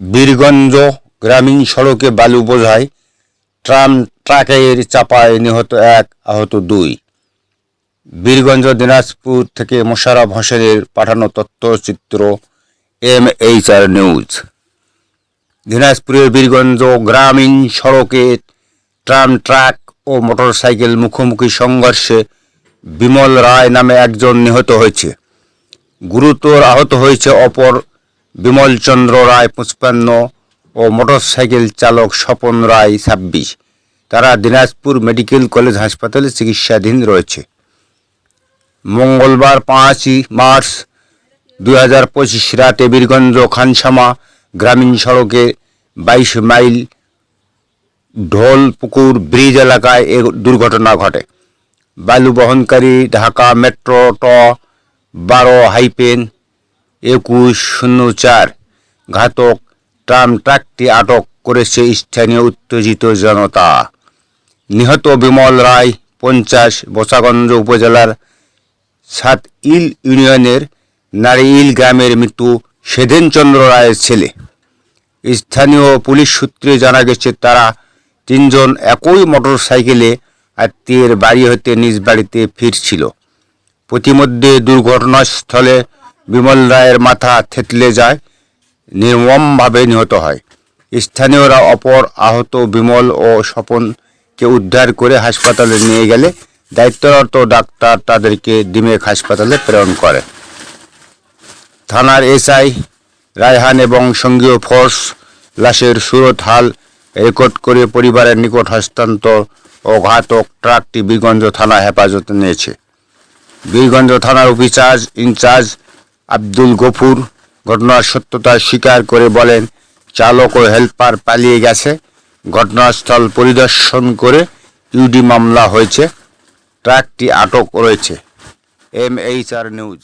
বীরগঞ্জ গ্রামীণ সড়কে বালু বোঝায়, ট্রাম, ট্রাকের চাপায় নিহত এক, আহত দুই। বীরগঞ্জ দিনাজপুর থেকে মোশাররফ হোসেনের পাঠানো তথ্যচিত্র এম এইচ আর নিউজ। দিনাজপুরের বীরগঞ্জ গ্রামীণ সড়কে ট্রাম, ট্রাক ও মোটরসাইকেল মুখোমুখি সংঘর্ষে বিমল রায় নামে একজন নিহত হয়েছে। গুরুতর আহত হয়েছে অপর বিমলচন্দ্র রায় পঁচপান্ন ও মোটরসাইকেল চালক স্বপন রায় ছাব্বিশ। তারা দিনাজপুর মেডিকেল কলেজ হাসপাতালে চিকিৎসাধীন রয়েছে। মঙ্গলবার পাঁচই মার্চ দুই হাজার পঁচিশ রাতে বীরগঞ্জ খানসামা গ্রামীণ সড়কে বাইশ মাইল ঢোলপুকুর ব্রিজ এলাকায় এ দুর্ঘটনা ঘটে। বালু বহনকারী ঢাকা মেট্রো ট বারো হাইপেন একুশ শূন্য চার ঘাতক ট্রাম ট্রাকটি আটক করেছে স্থানীয় উত্তেজিত জনতা। নিহত বিমল রায়, পঞ্চাশ, বসাগঞ্জ উপজেলার সাত ইল ইউনিয়নের নারিইল গ্রামের মৃত্যু সেদিনচন্দ্র রায়ের ছেলে। স্থানীয় পুলিশ সূত্রে জানা গেছে, তারা তিনজন একই মোটরসাইকেলে আত্মীয়ের বাড়ি হতে নিজ বাড়িতে ফিরছিল। প্রতিমধ্যে দুর্ঘটনাস্থলে বিমল রায়ের মাথা থেতলে যায়, নির্মমভাবে নিহত হয়। স্থানীয়রা অপর আহত বিমল ও স্বপনকে উদ্ধার করে হাসপাতালে নিয়ে গেলে দায়িত্বরত ডাক্তার তাদেরকে ডিমেক হাসপাতালে প্রেরণ করে। থানার এসআই রায়হান এবং সঙ্গীয় ফোর্স লাশের সুরত হাল রেকর্ড করে পরিবারের নিকট হস্তান্তর ও ঘাতক ট্রাকটি বীরগঞ্জ থানা হেফাজতে নিয়েছে। বীরগঞ্জ থানার অফিসার ইনচার্জ আব্দুল গফুর ঘটনার সত্যতা স্বীকার করে বলেন, চালক ও হেল্পার পালিয়ে গেছে। ঘটনাস্থল পরিদর্শন করে ইউডি মামলা হয়েছে। ট্রাকটি আটক রয়েছে। M H R news.